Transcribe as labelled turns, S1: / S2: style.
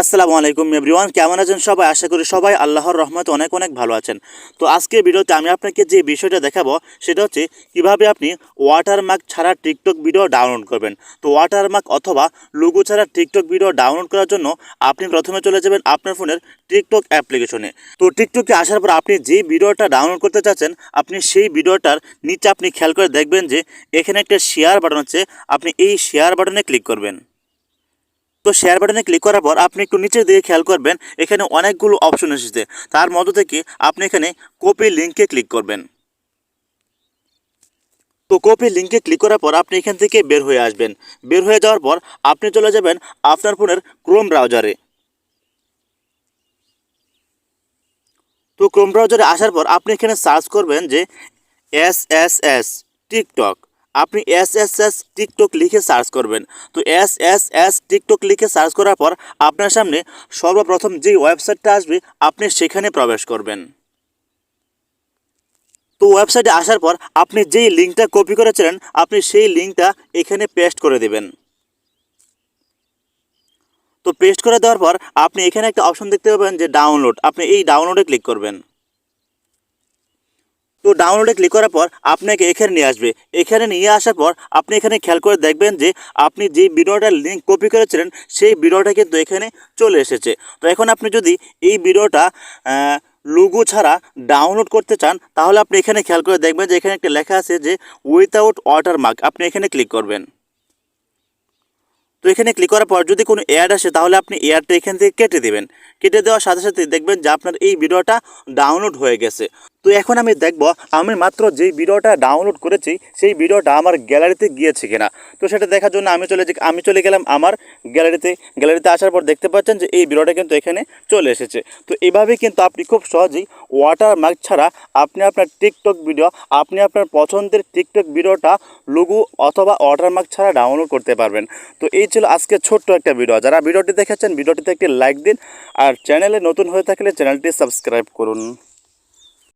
S1: আসসালামু আলাইকুম এভরিওয়ান, কেমন আছেন সবাই? আশা করি সবাই আল্লাহর রহমত অনেক অনেক ভালো আছেন। তো আজকের ভিডিওতে আমি আপনাকে যে বিষয়টা দেখাবো, সেটা হচ্ছে কীভাবে আপনি ওয়াটারমার্ক ছাড়া টিকটক ভিডিও ডাউনলোড করবেন। তো ওয়াটারমার্ক অথবা লুগো ছাড়া টিকটক ভিডিও ডাউনলোড করার জন্য আপনি প্রথমে চলে যাবেন আপনার ফোনের টিকটক অ্যাপ্লিকেশনে তো টিকটকে আসার পর আপনি যে ভিডিওটা ডাউনলোড করতে চাচ্ছেন, আপনি সেই ভিডিওটার নিচে আপনি খেয়াল করে দেখবেন যে এখানে একটা শেয়ার বাটন আছে, আপনি এই শেয়ার বাটনে ক্লিক করবেন। তো শেয়ার বাটনে ক্লিক করার পর আপনি একটু নিচের দিকে খেয়াল করবেন, এখানে অনেকগুলো অপশন এসেছে। তার মধ্য থেকে আপনি এখানে কপি লিঙ্কে ক্লিক করবেন। তো কপি লিঙ্কে ক্লিক করার পর আপনি এখান থেকে বের হয়ে আসবেন। বের হয়ে যাওয়ার পর আপনি চলে যাবেন আপনার ফোনের ক্রোম ব্রাউজারে তো ক্রোম ব্রাউজারে আসার পর আপনি এখানে সার্চ করবেন যে এস এস এস টিকটক আপনি এস এস এস টিকটক লিখে সার্চ করবেন। তো এস এস এস টিকটক লিখে সার্চ করার পর আপনার সামনে সর্বপ্রথম যে ওয়েবসাইটটা আসবে, আপনি সেখানে প্রবেশ করবেন। তো ওয়েবসাইটে আসার পর আপনি যেই লিঙ্কটা কপি করেছিলেন, আপনি সেই লিঙ্কটা এখানে পেস্ট করে দেবেন। তো পেস্ট করে দেওয়ার পর আপনি এখানে একটা অপশন দেখতে পাবেন যে ডাউনলোড আপনি এই ডাউনলোডে ক্লিক করবেন। তো ডাউনলোডে ক্লিক করার পর আপনাকে এখানে নিয়ে আসবে। এখানে নিয়ে আসার পর আপনি এখানে খেয়াল করে দেখবেন যে আপনি যে ভিডিওটার লিঙ্ক কপি করেছিলেন, সেই ভিডিওটা কিন্তু এখানে চলে এসেছে। তো এখন আপনি যদি এই ভিডিওটা লুগো ছাড়া ডাউনলোড করতে চান, তাহলে আপনি এখানে খেয়াল করে দেখবেন যে এখানে একটা লেখা আছে যে উইথাউট ওয়াটারমার্ক আপনি এখানে ক্লিক করবেন। তো এখানে ক্লিক করার পর যদি কোনো অ্যাড আসে, তাহলে আপনি অ্যাডটা এখান থেকে কেটে দেবেন। কেটে দেওয়ার সাথে সাথে দেখবেন যে আপনার এই ভিডিওটা ডাউনলোড হয়ে গেছে। তো এখন আমি দেখব আমি মাত্র যেই ভিডিওটা ডাউনলোড করেছি, সেই ভিডিওটা আমার গ্যালারিতে গিয়েছে কিনা। তো সেটা দেখার জন্য আমি চলে আমি চলে গেলাম আমার গ্যালারিতে গ্যালারিতে আসার পর দেখতে পাচ্ছেন যে এই ভিডিওটা কিন্তু এখানে চলে এসেছে। তো এভাবেই কিন্তু আপনি খুব সহজেই ওয়াটারমার্ক ছাড়া আপনি আপনার টিকটক ভিডিও আপনি আপনার পছন্দের টিকটক ভিডিওটা লঘু অথবা ওয়াটারমার্ক ছাড়া ডাউনলোড করতে পারবেন। তো এই ছিল আজকে ছোট্ট একটা ভিডিও। যারা ভিডিওটি দেখেছেন, ভিডিওটিতে একটি লাইক দিন, আর চ্যানেলে নতুন হয়ে থাকলে চ্যানেলটি সাবস্ক্রাইব করুন।